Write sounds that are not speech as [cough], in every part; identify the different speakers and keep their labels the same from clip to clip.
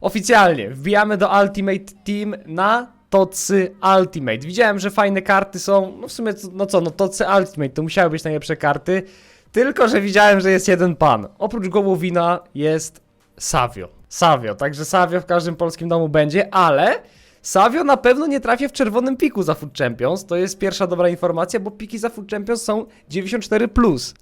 Speaker 1: Oficjalnie wbijamy do Ultimate Team na Tocy Ultimate. Widziałem, że fajne karty są. No w sumie, no co, no Tocy Ultimate to musiały być najlepsze karty. Tylko, że widziałem, że jest jeden pan. Oprócz Gołowina jest Savio. Savio, także Savio w każdym polskim domu będzie, ale Savio na pewno nie trafia w czerwonym piku za Food Champions. To jest pierwsza dobra informacja, bo piki za Food Champions są 94.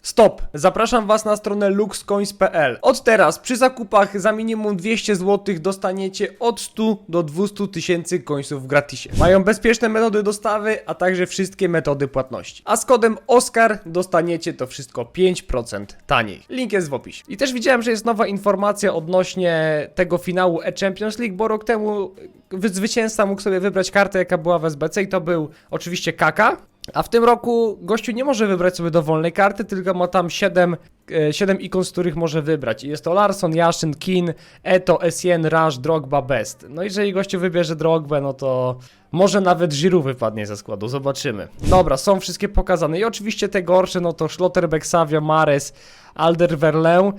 Speaker 1: Stop! Zapraszam Was na stronę luxcoins.pl. Od teraz przy zakupach za minimum 200 zł dostaniecie od 100 do 200 tysięcy końców w gratisie. Mają bezpieczne metody dostawy, a także wszystkie metody płatności. A z kodem OSCAR dostaniecie to wszystko 5% taniej. Link jest w opisie. I też widziałem, że jest nowa informacja odnośnie tego finału e-Champions League, bo rok temu zwycięzca mógł sobie wybrać kartę, jaka była w SBC i to był oczywiście Kaka. A w tym roku gościu nie może wybrać sobie dowolnej karty, tylko ma tam 7, e, 7 ikon, z których może wybrać. I jest to Larson, Yashin, Kin, Eto, Essien, Rush, Drogba, Best. No jeżeli gościu wybierze Drogbę, no to może nawet Giroud wypadnie ze składu, zobaczymy. Dobra, są wszystkie pokazane. I oczywiście te gorsze, no to Schlotterbeck, Savio, Mares, Alder, Verleu.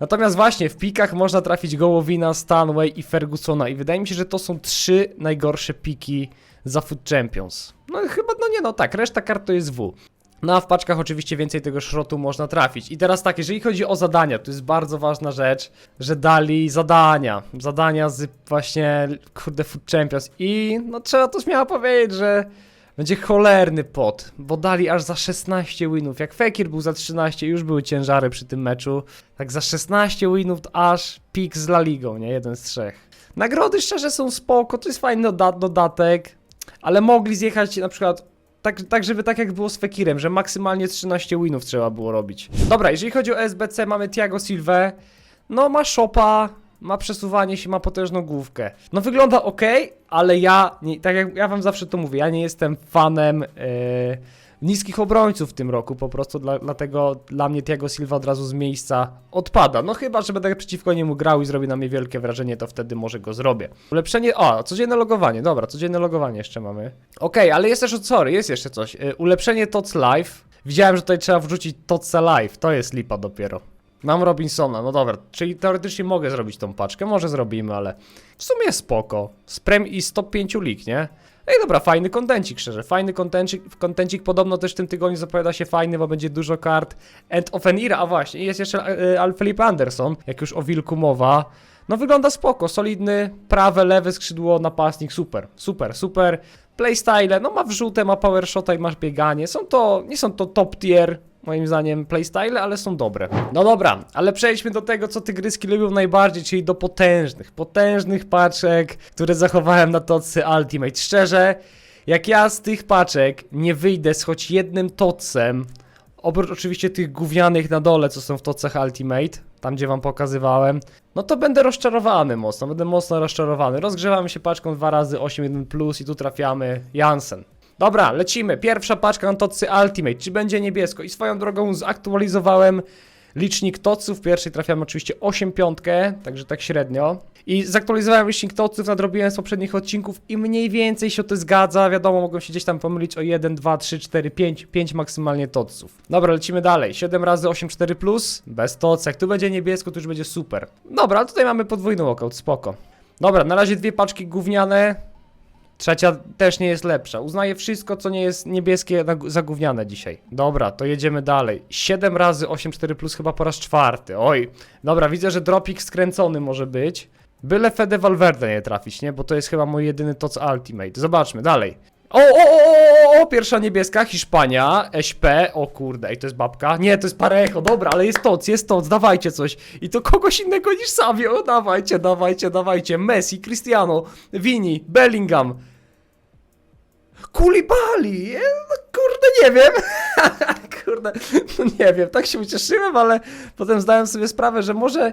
Speaker 1: Natomiast właśnie w pikach można trafić Gołowina, Stanway i Fergusona i wydaje mi się, że to są trzy najgorsze piki za Food Champions. No chyba, no nie no tak, reszta kart to jest W. No a w paczkach oczywiście więcej tego szrotu można trafić. I teraz tak, jeżeli chodzi o zadania, to jest bardzo ważna rzecz, że dali zadania. Zadania z właśnie, kurde, Food Champions. I no trzeba to śmiało powiedzieć, że będzie cholerny pot, bo dali aż za 16 winów. Jak Fekir był za 13, już były ciężary przy tym meczu. Tak za 16 winów to aż pik z La Ligą, nie? Jeden z trzech. Nagrody szczerze są spoko, to jest fajny doda dodatek, ale mogli zjechać na przykład tak, tak, żeby tak jak było z Fekirem, że maksymalnie 13 winów trzeba było robić. Dobra, jeżeli chodzi o SBC, mamy Thiago Silva. No, ma szopa, ma przesuwanie się, ma potężną główkę. No, wygląda ok, ale ja, nie, tak jak ja wam zawsze to mówię, ja nie jestem fanem e, niskich obrońców w tym roku, po prostu dla, dlatego dla mnie Thiago Silva od razu z miejsca odpada. No chyba, że będę przeciwko niemu grał i zrobi na mnie wielkie wrażenie, to wtedy może go zrobię. Ulepszenie, o, codzienne logowanie, dobra, codzienne logowanie jeszcze mamy. Okej, ale jest też, sorry, jest jeszcze coś. Y, ulepszenie TOTS Live. Widziałem, że tutaj trzeba wrzucić TOTS Live, to jest lipa dopiero. Mam Robinsona, no dobra, czyli teoretycznie mogę zrobić tą paczkę, może zrobimy, ale w sumie spoko. Sprem i 105 lig, nie? Ej, dobra, fajny kontencik, szczerze, fajny kontencik, kontencik, podobno też w tym tygodniu zapowiada się fajny, bo będzie dużo kart. End of an Era, a właśnie, jest jeszcze Felipe Anderson, jak już o Wilku mowa, no wygląda spoko, solidny, prawe, lewe skrzydło, napastnik, super, super, super, playstyle, no ma wrzutę, ma power shota i masz bieganie, są to, nie są to top tier, moim zdaniem, playstyle, ale są dobre. No dobra, ale przejdźmy do tego, co tygryski lubią najbardziej, czyli do potężnych, potężnych paczek, które zachowałem na tocy Ultimate. Szczerze, jak ja z tych paczek nie wyjdę z choć jednym tocem, oprócz oczywiście tych gównianych na dole, co są w tocach Ultimate, tam gdzie wam pokazywałem, no to będę rozczarowany mocno, będę mocno rozczarowany. Rozgrzewamy się paczką dwa razy 8-1 plus i tu trafiamy Jansen. Dobra, lecimy. Pierwsza paczka na Ultimate. Czy będzie niebiesko? I swoją drogą zaktualizowałem licznik toców. W pierwszej trafiamy oczywiście 8 piątkę, także tak średnio. I zaktualizowałem licznik toców, nadrobiłem z poprzednich odcinków i mniej więcej się to zgadza. Wiadomo, mogą się gdzieś tam pomylić o 1, 2, 3, 4, 5, 5 maksymalnie toców. Dobra, lecimy dalej. 7 razy 8, 4 plus, bez toc. Jak tu będzie niebiesko, to już będzie super. Dobra, tutaj mamy podwójny walkout, spoko. Dobra, na razie dwie paczki gówniane. Trzecia też nie jest lepsza. Uznaję wszystko, co nie jest niebieskie, na- za gówniane dzisiaj. Dobra, to jedziemy dalej. 7 razy 8, 4 plus chyba po raz czwarty. Oj. Dobra, widzę, że dropik skręcony może być. Byle Fede Valverde nie trafić, nie? Bo to jest chyba mój jedyny TOC Ultimate. Zobaczmy, dalej. O, o, o, o, o, o, pierwsza niebieska, Hiszpania, SP, o kurde, i to jest babka. Nie, to jest Parejo, dobra, ale jest TOC, jest TOC, dawajcie coś. I to kogoś innego niż Savio, dawajcie, dawajcie, dawajcie. Messi, Cristiano, Vini, Bellingham. Kulibali, e, no kurde, nie wiem. [laughs] kurde, no nie wiem, tak się ucieszyłem, ale potem zdałem sobie sprawę, że może...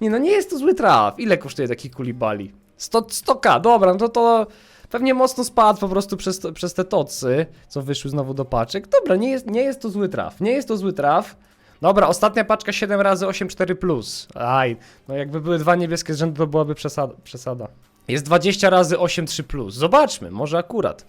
Speaker 1: Nie no, nie jest to zły traf. Ile kosztuje taki Kulibali? 100, 100k, dobra, no to to... Pewnie mocno spadł po prostu przez, przez te tocy, co wyszły znowu do paczek. Dobra, nie jest, nie jest to zły traf. Nie jest to zły traf. Dobra, ostatnia paczka 7 razy 8 4 plus. Aj, no jakby były dwa niebieskie z rzędu, to byłaby przesada. przesada. Jest 20 razy 8 3 plus. Zobaczmy, może akurat.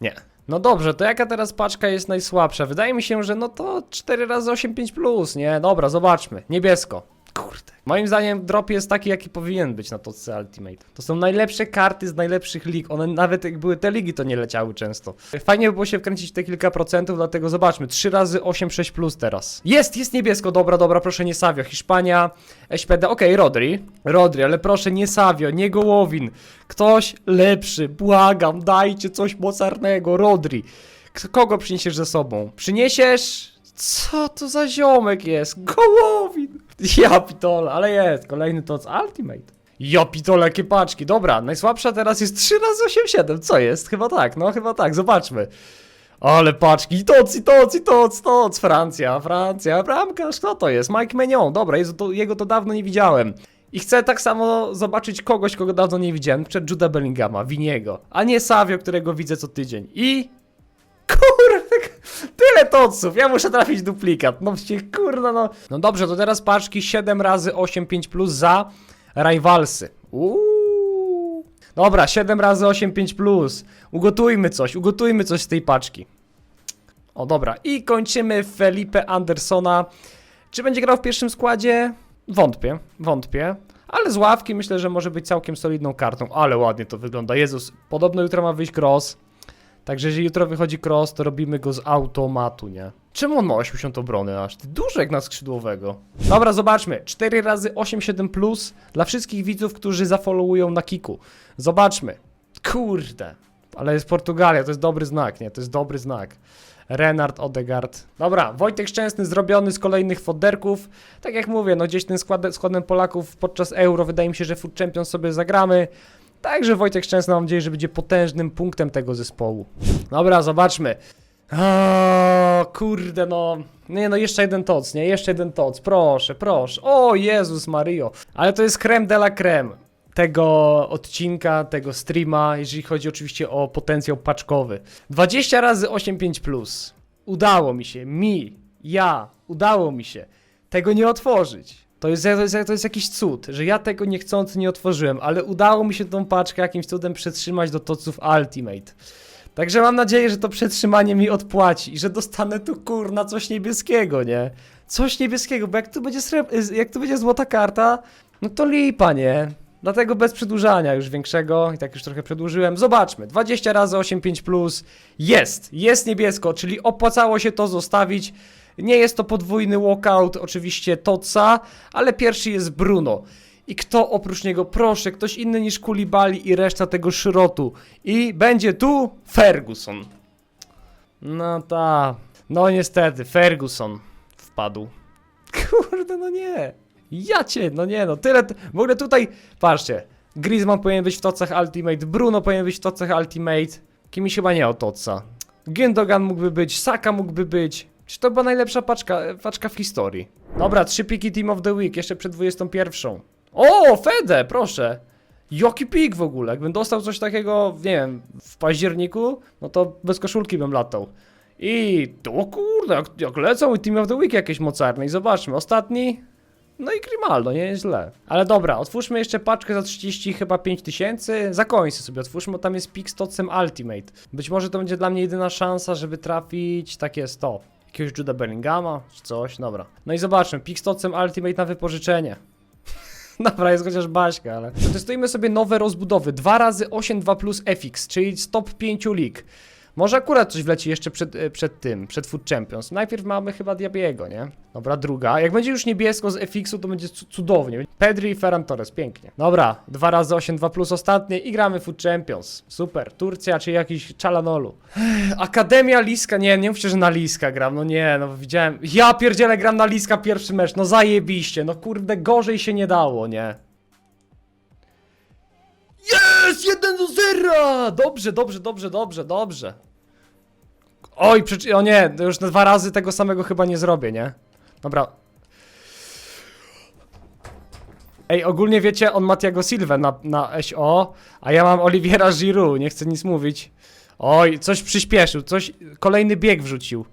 Speaker 1: Nie. No dobrze, to jaka teraz paczka jest najsłabsza? Wydaje mi się, że no to 4 razy 8 5 plus, nie? Dobra, zobaczmy. Niebiesko. Kurde. Moim zdaniem drop jest taki, jaki powinien być na TOTC Ultimate. To są najlepsze karty z najlepszych lig. One nawet jak były te ligi, to nie leciały często. Fajnie by było się wkręcić te kilka procentów, dlatego zobaczmy. 3 razy 8, 6 plus teraz. Jest, jest niebiesko, dobra, dobra, proszę nie Savio. Hiszpania, SPD, okej, Rodri. Rodri, ale proszę nie Savio, nie Gołowin. Ktoś lepszy, błagam, dajcie coś mocarnego, Rodri. Kogo przyniesiesz ze sobą? Przyniesiesz... Co to za ziomek jest? Gołowin! [laughs] Ja pitole, ale jest, kolejny to z Ultimate. Ja pitole, jakie paczki. Dobra, najsłabsza teraz jest 3 razy 8,7. Co jest? Chyba tak, no chyba tak, zobaczmy. Ale paczki, i toc, i toc, i toc, toc. Francja, Francja, bramkarz, kto to jest? Mike Menion, dobra, to, jego to dawno nie widziałem. I chcę tak samo zobaczyć kogoś, kogo dawno nie widziałem, przed Juda Bellingama, Winiego, a nie Savio, którego widzę co tydzień. I... Kurde, tyle toców, ja muszę trafić duplikat, no się kurna no. No dobrze, to teraz paczki 7 razy 8 5 plus za Rivalsy. Uuu. Dobra, 7 razy 8 5 plus. Ugotujmy coś, ugotujmy coś z tej paczki. O dobra, i kończymy Felipe Andersona. Czy będzie grał w pierwszym składzie? Wątpię, wątpię. Ale z ławki myślę, że może być całkiem solidną kartą. Ale ładnie to wygląda. Jezus, podobno jutro ma wyjść cross. Także jeżeli jutro wychodzi cross, to robimy go z automatu, nie? Czemu on ma 80 obrony aż? Ty jak na skrzydłowego. Dobra, zobaczmy. 4 razy 8-7 plus dla wszystkich widzów, którzy zafollowują na kiku. Zobaczmy. Kurde. Ale jest Portugalia, to jest dobry znak, nie? To jest dobry znak. Renard Odegaard. Dobra, Wojtek Szczęsny zrobiony z kolejnych foderków. Tak jak mówię, no gdzieś ten skład, składem Polaków podczas Euro wydaje mi się, że Food Champions sobie zagramy. Także Wojtek Szczęsny mam nadzieję, że będzie potężnym punktem tego zespołu. Dobra, zobaczmy. O, kurde, no. Nie, no jeszcze jeden toc, nie? Jeszcze jeden toc, proszę, proszę. O, Jezus Mario. Ale to jest creme de la creme tego odcinka, tego streama, jeżeli chodzi oczywiście o potencjał paczkowy. 20 razy 8,5 plus. Udało mi się, mi, ja, udało mi się tego nie otworzyć. To jest, to, jest, to jest jakiś cud, że ja tego niechcący nie otworzyłem, ale udało mi się tą paczkę jakimś cudem przetrzymać do toców Ultimate. Także mam nadzieję, że to przetrzymanie mi odpłaci i że dostanę tu kurna coś niebieskiego, nie? Coś niebieskiego, bo jak tu będzie, sreb- jak tu będzie złota karta, no to lipa, nie? Dlatego bez przedłużania już większego, i tak już trochę przedłużyłem. Zobaczmy, 20 razy 8,5 plus jest, jest niebiesko, czyli opłacało się to zostawić. Nie jest to podwójny walkout, oczywiście Toca, ale pierwszy jest Bruno. I kto oprócz niego, proszę, ktoś inny niż Kulibali i reszta tego szrotu. I będzie tu Ferguson. No ta, no niestety, Ferguson wpadł. [laughs] Kurde, no nie. Ja cię, no nie no, tyle, w ogóle tutaj, patrzcie, Griezmann powinien być w tocach Ultimate, Bruno powinien być w tocach Ultimate, kimś chyba nie o toca. Gündogan mógłby być, Saka mógłby być, czy to była najlepsza paczka, paczka w historii. Dobra, trzy piki Team of the Week, jeszcze przed 21. O, Fede, proszę. Jaki pik w ogóle, jakbym dostał coś takiego, nie wiem, w październiku, no to bez koszulki bym latał. I to kurde, jak, jak lecą i Team of the Week jakieś mocarne i zobaczmy, ostatni, no i Grimaldo, nie jest źle. Ale dobra, otwórzmy jeszcze paczkę za 30 chyba 5 tysięcy. Za końce sobie otwórzmy, bo tam jest pik z Tocem Ultimate. Być może to będzie dla mnie jedyna szansa, żeby trafić, tak jest to. Jakiegoś Juda Bellingama, czy coś, dobra. No i zobaczmy, pik z Tocem Ultimate na wypożyczenie. [laughs] Dobra, jest chociaż Baśka, ale... Testujmy sobie nowe rozbudowy. 2 razy 8 2 plus FX, czyli z top 5 lig. Może akurat coś wleci jeszcze przed, e, przed tym, przed Food Champions. Najpierw mamy chyba Diabiego, nie? Dobra, druga. Jak będzie już niebiesko z FX-u, to będzie cu- cudownie. Pedri i Ferran Torres, pięknie. Dobra, 2 razy 8 2 plus ostatnie i gramy Food Champions. Super. Turcja czy jakiś Czalanolu. Akademia Liska, nie, nie mówcie, że na Liska gram, no nie, no widziałem. Ja pierdzielę gram na Liska pierwszy mecz, no zajebiście, no kurde, gorzej się nie dało, nie? Jest! 1 do 0! Dobrze, dobrze, dobrze, dobrze, dobrze. Oj, przyczy... o nie, już na dwa razy tego samego chyba nie zrobię, nie? Dobra. Ej, ogólnie wiecie, on ma Tiago Silva na, na SO, a ja mam Oliviera Giroud, nie chcę nic mówić. Oj, coś przyspieszył, coś, kolejny bieg wrzucił.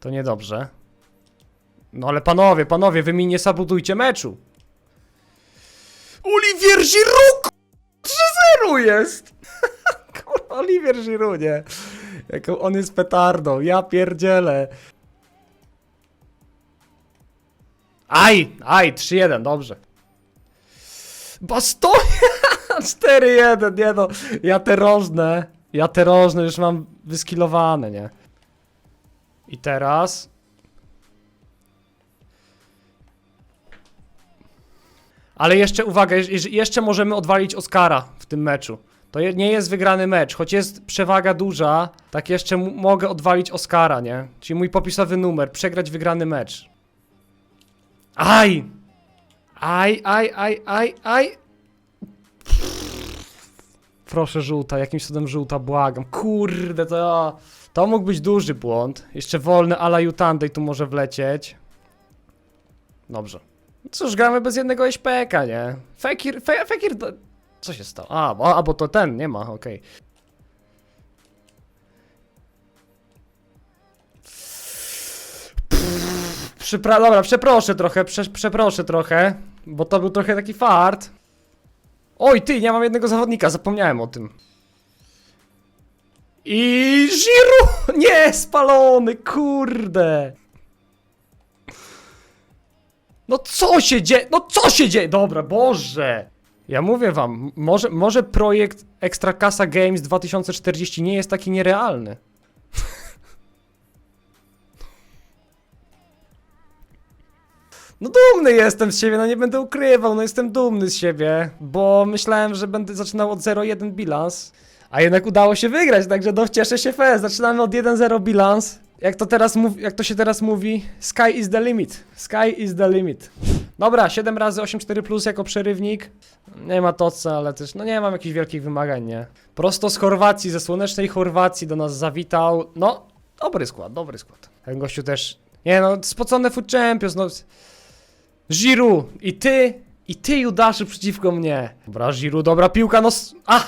Speaker 1: To niedobrze. No ale panowie, panowie, wy mi nie sabotujcie meczu. Olivier Giroud! 3-0 jest! [laughs] Kurwa, Olivier Giroud, nie? Jaką on jest petardą, ja pierdzielę. Aj, aj, 3-1, dobrze. Bastonia [laughs] 4-1, nie no. Ja te rożne, ja te rożne już mam wyskilowane, nie? I teraz... Ale jeszcze, uwaga, jeszcze możemy odwalić Oscara w tym meczu. To nie jest wygrany mecz, choć jest przewaga duża, tak jeszcze mogę odwalić Oscara, nie? Czyli mój popisowy numer, przegrać wygrany mecz. Aj! Aj, aj, aj, aj, aj! Proszę żółta, jakimś cudem żółta, błagam. Kurde, to... To mógł być duży błąd. Jeszcze wolny ala Jutandej tu może wlecieć. Dobrze. Cóż, gramy bez jednego SPK, nie? Fekir, fe, Fekir... do- Co się stało? A, bo, a, bo to ten, nie ma, okej. Przypra dobra, przeproszę trochę, prze przeproszę trochę, bo to był trochę taki fart. Oj, ty, nie mam jednego zawodnika, zapomniałem o tym. I Giroud! [laughs] Nie, spalony, kurde! No co się dzieje? No co się dzieje? Dobra, Boże! Ja mówię wam, może, może projekt Ekstrakasa Games 2040 nie jest taki nierealny. [laughs] No dumny jestem z siebie, no nie będę ukrywał, no jestem dumny z siebie, bo myślałem, że będę zaczynał od 0-1 bilans, a jednak udało się wygrać, także no cieszę się fest, zaczynamy od 1-0 bilans. Jak to teraz mów, jak to się teraz mówi, sky is the limit, sky is the limit. Dobra, 7 razy 8-4 plus jako przerywnik. Nie ma to co, ale też, no nie mam jakichś wielkich wymagań, nie. Prosto z Chorwacji, ze słonecznej Chorwacji do nas zawitał, no, dobry skład, dobry skład. Ten gościu też, nie no, spocone Food Champions, no. Giroud, i ty, i ty Judaszu przeciwko mnie. Dobra, Giroud, dobra piłka, no... Aha!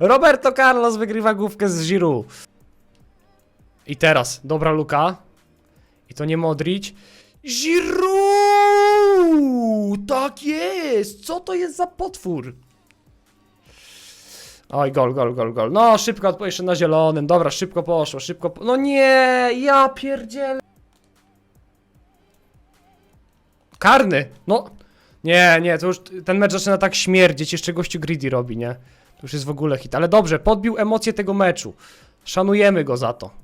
Speaker 1: Roberto Carlos wygrywa główkę z Giroud. I teraz, dobra luka. I to nie Modric. Giroud! Tak jest! Co to jest za potwór? Oj, gol, gol, gol, gol. No, szybko jeszcze na zielonym. Dobra, szybko poszło, szybko. Po... No nie, ja pierdzielę. Karny! No! Nie, nie, to już ten mecz zaczyna tak śmierdzieć, jeszcze gościu greedy robi, nie? To już jest w ogóle hit, ale dobrze, podbił emocje tego meczu. Szanujemy go za to.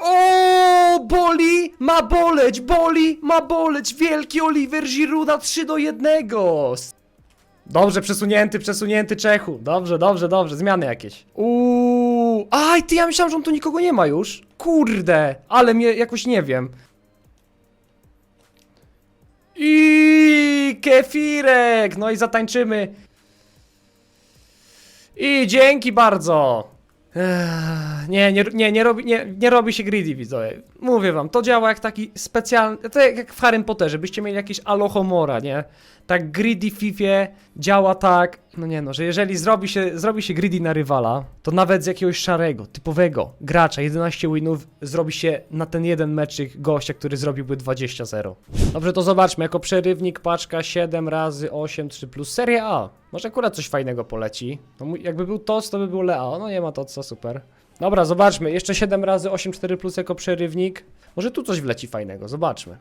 Speaker 1: O, boli, ma boleć, boli, ma boleć, wielki Oliver Giroud na 3 do 1. Dobrze, przesunięty, przesunięty Czechu. Dobrze, dobrze, dobrze, zmiany jakieś. Uuu, aj, ty, ja myślałem, że on tu nikogo nie ma już. Kurde, ale mnie jakoś nie wiem. I kefirek! No i zatańczymy. I dzięki bardzo. Nie, nie, nie, nie, robi, nie, nie robi się greedy, widzowie. Mówię wam, to działa jak taki specjalny, to jak w Harrym Potterze, byście mieli jakieś alohomora, nie? Tak greedy w Fifie działa tak, no nie no, że jeżeli zrobi się, zrobi się greedy na rywala, to nawet z jakiegoś szarego, typowego gracza, 11 winów, zrobi się na ten jeden meczyk gościa, który zrobiłby 20-0. Dobrze, to zobaczmy, jako przerywnik paczka 7 razy 8, 3 plus Serie A. Może akurat coś fajnego poleci. No, jakby był TOS, to by był Leo, no nie ma to co, super. Dobra, zobaczmy, jeszcze 7 razy 8, 4 plus jako przerywnik. Może tu coś wleci fajnego, zobaczmy.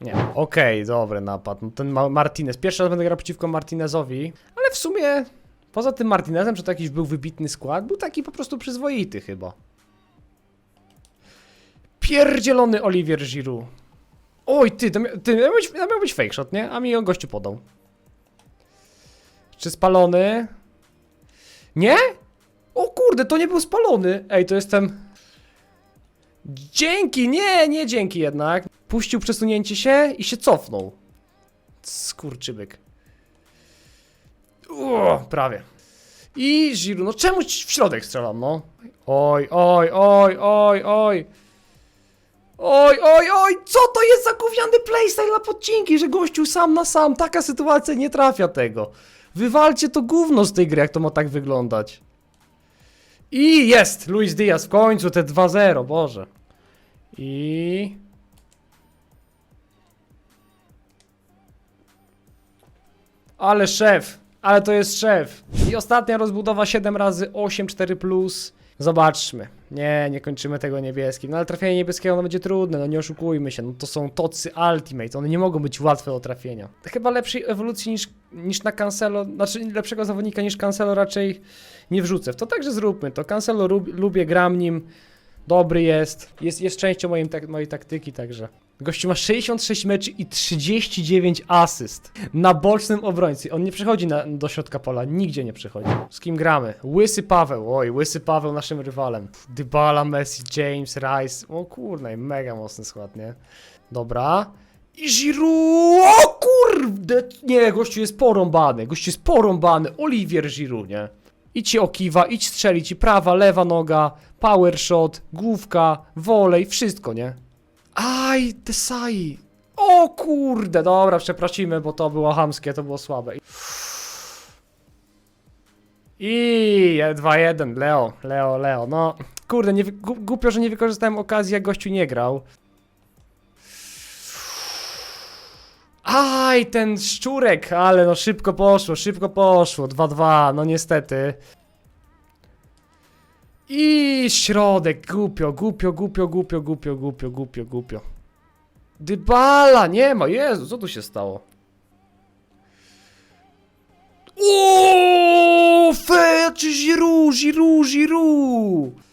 Speaker 1: Nie. Okej, dobry napad. No ten Ma- Martinez. Pierwszy raz będę grał przeciwko Martinezowi, ale w sumie poza tym Martinezem, że to jakiś był wybitny skład, był taki po prostu przyzwoity chyba. Pierdzielony Olivier Giroud. Oj, ty, to, ty, to miał być, to miał być fake shot, nie? A mi on gościu podał. Czy spalony? Nie? O kurde, to nie był spalony. Ej, to jestem... Dzięki, nie, nie dzięki jednak. Puścił przesunięcie się i się cofnął. Skurczybyk. Uuu, prawie. I Giroud, no czemu w środek strzelam, no? Oj, oj, oj, oj, oj. Oj, oj, oj, co to jest za gówniany playstyle na podcinki, że gościu sam na sam, taka sytuacja nie trafia tego. Wywalcie to gówno z tej gry, jak to ma tak wyglądać. I jest, Luis Diaz w końcu, te 2-0, Boże. I... Ale szef, ale to jest szef. I ostatnia rozbudowa 7 razy 8 4 plus. Zobaczmy. Nie, nie kończymy tego niebieskim. No ale trafienie niebieskiego no będzie trudne, no nie oszukujmy się. No to są tocy Ultimate, one nie mogą być łatwe do trafienia. Chyba lepszej ewolucji niż, niż na Cancelo, znaczy lepszego zawodnika niż Cancelo raczej nie wrzucę. To także zróbmy to. Cancelo lub, lubię, gram nim. Dobry jest. Jest, jest częścią mojej, tak, mojej taktyki, także. Gościu ma 66 meczy i 39 asyst na bocznym obrońcy. On nie przychodzi na, do środka pola, nigdzie nie przychodzi. Z kim gramy? Łysy Paweł, oj, Łysy Paweł naszym rywalem. Dybala, Messi, James, Rice. O kurde, mega mocny skład, nie? Dobra. I Giroud! O kurde! Nie, gościu jest porąbany, gościu jest porąbany. Olivier Giroud, nie? Idź się okiwa, idź strzelić i prawa, lewa noga, power shot, główka, volej, wszystko, nie? Aj, Desai. O kurde, dobra, przeprosimy, bo to było hamskie, to było słabe. I 2-1, Leo, Leo, Leo, no kurde, nie, głupio, że nie wykorzystałem okazji, jak gościu nie grał. Aj, ten szczurek, ale no szybko poszło, szybko poszło, 2-2, no niestety. I środek, głupio, głupio, głupio, głupio, głupio, głupio, głupio, głupio. Dybala, nie ma, Jezu, co tu się stało? Ooo, Fecz, Giroud, Giroud, Giroud.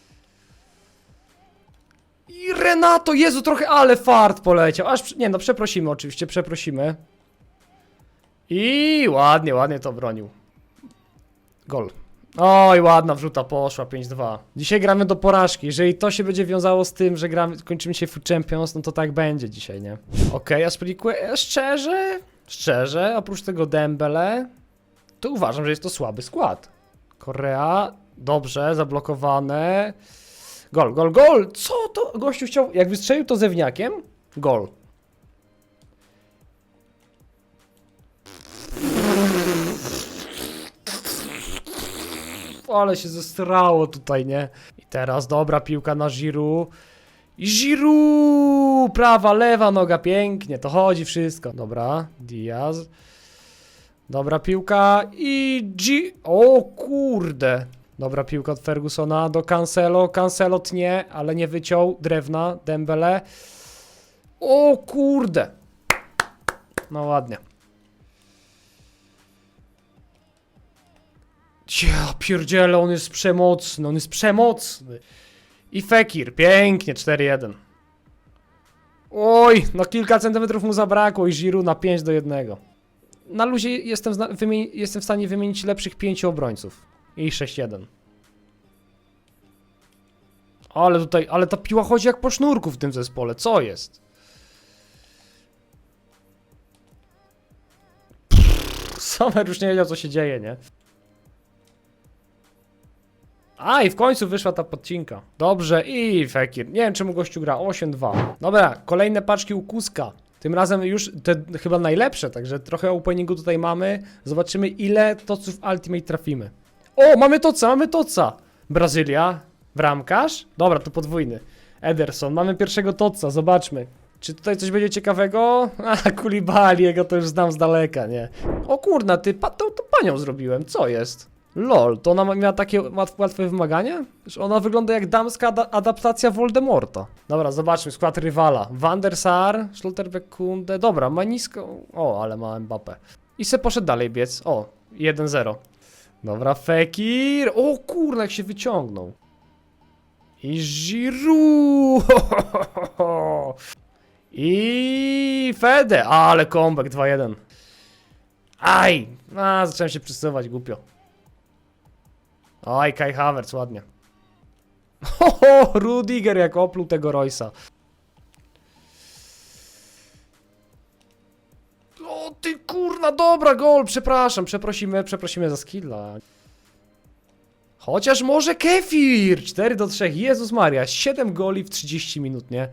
Speaker 1: I Renato, Jezu, trochę, ale fart poleciał. Aż, nie no, przeprosimy oczywiście, przeprosimy. I ładnie, ładnie to bronił. Gol. Oj, ładna wrzuta poszła, 5-2. Dzisiaj gramy do porażki. Jeżeli to się będzie wiązało z tym, że gramy, kończymy się Food Champions, no to tak będzie dzisiaj, nie? Okej, a Splique, szczerze, szczerze, oprócz tego Dembele, to uważam, że jest to słaby skład. Korea, dobrze, zablokowane. Gol, gol, gol! Co to? Gościu chciał, jak wystrzelił to zewniakiem, gol. Ale się zestrało tutaj, nie? I teraz dobra piłka na Giroud. I Giroud! Prawa, lewa noga, pięknie, to chodzi wszystko. Dobra, Diaz. Dobra piłka i G... O kurde! Dobra piłka od Fergusona do Cancelo. Cancelo tnie, ale nie wyciął drewna. Dembele. O kurde! No ładnie. Ja pierdzielę, on jest przemocny, on jest przemocny. I Fekir, pięknie, 4-1. Oj, no kilka centymetrów mu zabrakło i Giroud na 5 do 1. Na luzie jestem, jestem w stanie wymienić lepszych 5 obrońców. I 6-1. Ale tutaj, ale ta piła chodzi jak po sznurku w tym zespole, co jest? Somer już nie wiedział co się dzieje, nie? A i w końcu wyszła ta podcinka. Dobrze i Fekir. Nie wiem czemu gościu gra 8-2. Dobra, kolejne paczki u Kuska. Tym razem już te chyba najlepsze, także trochę openingu tutaj mamy. Zobaczymy ile toców Ultimate trafimy. O, mamy toca, mamy toca. Brazylia, bramkarz. Dobra, to podwójny. Ederson, mamy pierwszego toca, zobaczmy. Czy tutaj coś będzie ciekawego? [laughs] A, Kulibali, jego to już znam z daleka, nie? O kurna, ty, pa, to, to panią zrobiłem, co jest? Lol, to ona miała takie łat, łatwe wymagania? Ona wygląda jak damska ada adaptacja Voldemorta. Dobra, zobaczmy, skład rywala. Van der Sar, Schlotterbeck Kunde, dobra, ma nisko... O, ale ma Mbappé. I se poszedł dalej biec. O, 1-0. Dobra, Fekir. O kurna, jak się wyciągnął. I Giroud. [laughs] I Fede. Ale comeback 2-1. Aj! A, zacząłem się przesuwać głupio. Oj, Kai Havertz, ładnie. [laughs] Ho, ho, Rudiger jak opluł tego Roysa. O ty kurna, dobra, gol, przepraszam, przeprosimy, przeprosimy za skilla. Chociaż może Kefir! 4 do 3, Jezus Maria, 7 goli w 30 minut, nie?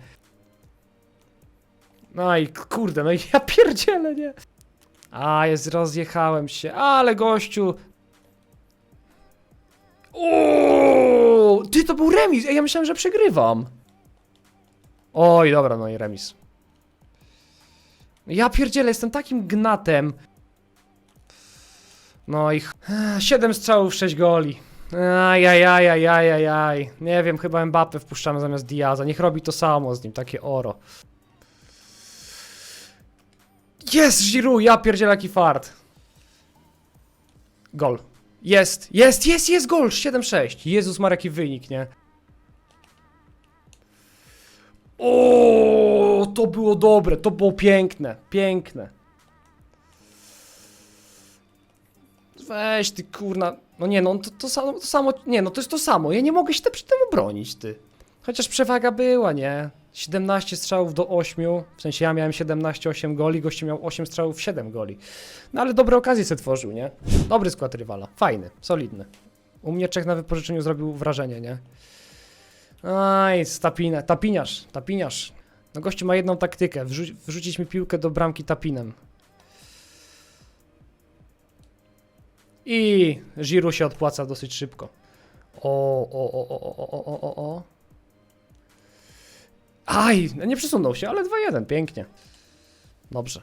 Speaker 1: No i kurde, no i [laughs] ja pierdzielę, nie? A, jest, rozjechałem się, ale gościu... Uuu, ty, to był remis, ja myślałem, że przegrywam. Oj, dobra, no i remis. Ja pierdzielę, jestem takim gnatem. No i... ch- 7 strzałów, 6 goli. Ajajajajajajaj. Nie wiem, chyba Mbappé wpuszczamy zamiast Diaza. Niech robi to samo z nim, takie oro. Jest Giroud, ja pierdzielę jaki fart. Gol. Jest, jest, jest, jest gol, 7-6. Jezus ma jaki wynik, nie? O, to było dobre, to było piękne, piękne. Weź ty kurna. No nie, no to, to, samo, to samo. Nie, no to jest to samo. Ja nie mogę się te przy tym obronić, ty. Chociaż przewaga była, nie? 17 strzałów do 8. W sensie ja miałem 17, 8 goli, gościu miał 8 strzałów, 7 goli. No ale dobre okazje se tworzył, nie? Dobry skład rywala. Fajny, solidny. U mnie Czech na wypożyczeniu zrobił wrażenie, nie? Aj, stapinę. Tapiniarz, tapiniarz. No gościu ma jedną taktykę. Wrzu wrzucić mi piłkę do bramki tapinem. I Giroud się odpłaca dosyć szybko. O, o, o, o, o, o, o, o. Aj, nie przesunął się, ale 2-1, pięknie. Dobrze.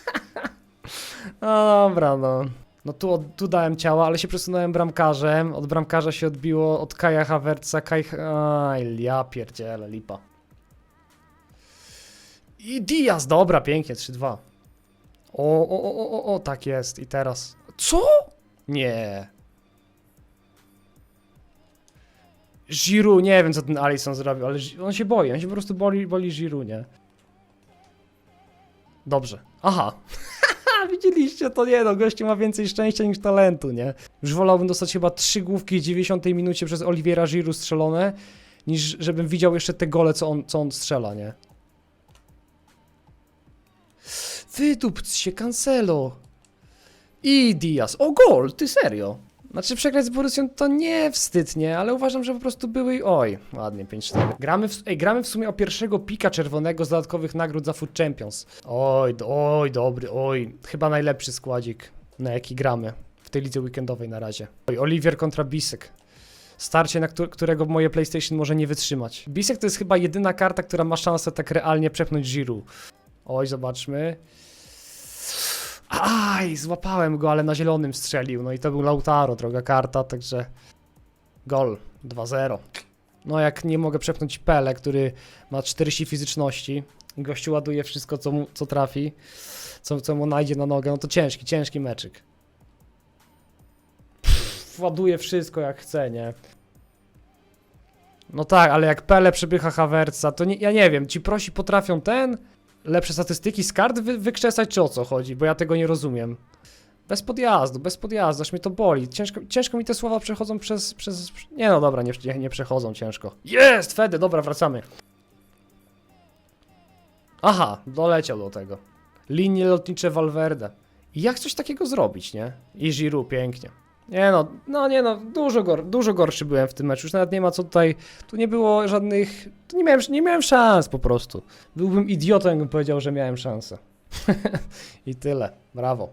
Speaker 1: [laughs] dobra, no. No tu, tu dałem ciała, ale się przesunąłem bramkarzem. Od bramkarza się odbiło od Kaja Havertza. Kaj... Aj, ja pierdzielę, lipa. I Diaz, dobra, pięknie, 3-2. O, o, o, o, o, tak jest. I teraz. Co? Nie. Giroud, nie wiem co ten Alisson zrobił, ale on się boi, on się po prostu boli, boli Giroud, nie? Dobrze. Aha. [laughs] Widzieliście to, nie no, gościu ma więcej szczęścia niż talentu, nie? Już wolałbym dostać chyba trzy główki w 90 minucie przez Oliviera Giroud strzelone, niż żebym widział jeszcze te gole, co on, co on strzela, nie? Wydupc się, Cancelo. I Diaz. O, gol, ty serio. Znaczy przegrać z Borussią to nie wstyd, nie? Ale uważam, że po prostu były... Oj, ładnie, 5-4. Gramy ej, gramy w sumie o pierwszego pika czerwonego z dodatkowych nagród za Food Champions. Oj, oj, dobry, oj. Chyba najlepszy składzik, na jaki gramy. W tej lidze weekendowej na razie. Oj, Oliwier kontra Bisek. Starcie, na któ- którego moje PlayStation może nie wytrzymać. Bisek to jest chyba jedyna karta, która ma szansę tak realnie przepchnąć Giroud. Oj, zobaczmy. Aj, złapałem go, ale na zielonym strzelił. No i to był Lautaro, droga karta, także gol 2-0. No jak nie mogę przepchnąć Pele, który ma 40 fizyczności, gościu ładuje wszystko, co, mu, co trafi, co, co mu najdzie na nogę, no to ciężki, ciężki meczyk. Pff, ładuje wszystko jak chce, nie? No tak, ale jak Pele przepycha Havertza, to nie, ja nie wiem, ci prosi potrafią ten lepsze statystyki z kart wy, wykrzesać, czy o co chodzi, bo ja tego nie rozumiem. Bez podjazdu, bez podjazdu, aż mnie to boli. Ciężko, ciężko mi te słowa przechodzą przez, przez... Nie no, dobra, nie, nie, nie przechodzą ciężko. Jest, Fedy, dobra, wracamy. Aha, doleciał do tego. Linie lotnicze Valverde. I jak coś takiego zrobić, nie? I Giroud, pięknie. Nie no, no nie no, dużo, gor, dużo gorszy byłem w tym meczu, już nawet nie ma co tutaj, tu nie było żadnych, tu nie miałem, nie miałem szans po prostu. Byłbym idiotą, jakbym powiedział, że miałem szansę. [laughs] I tyle, brawo.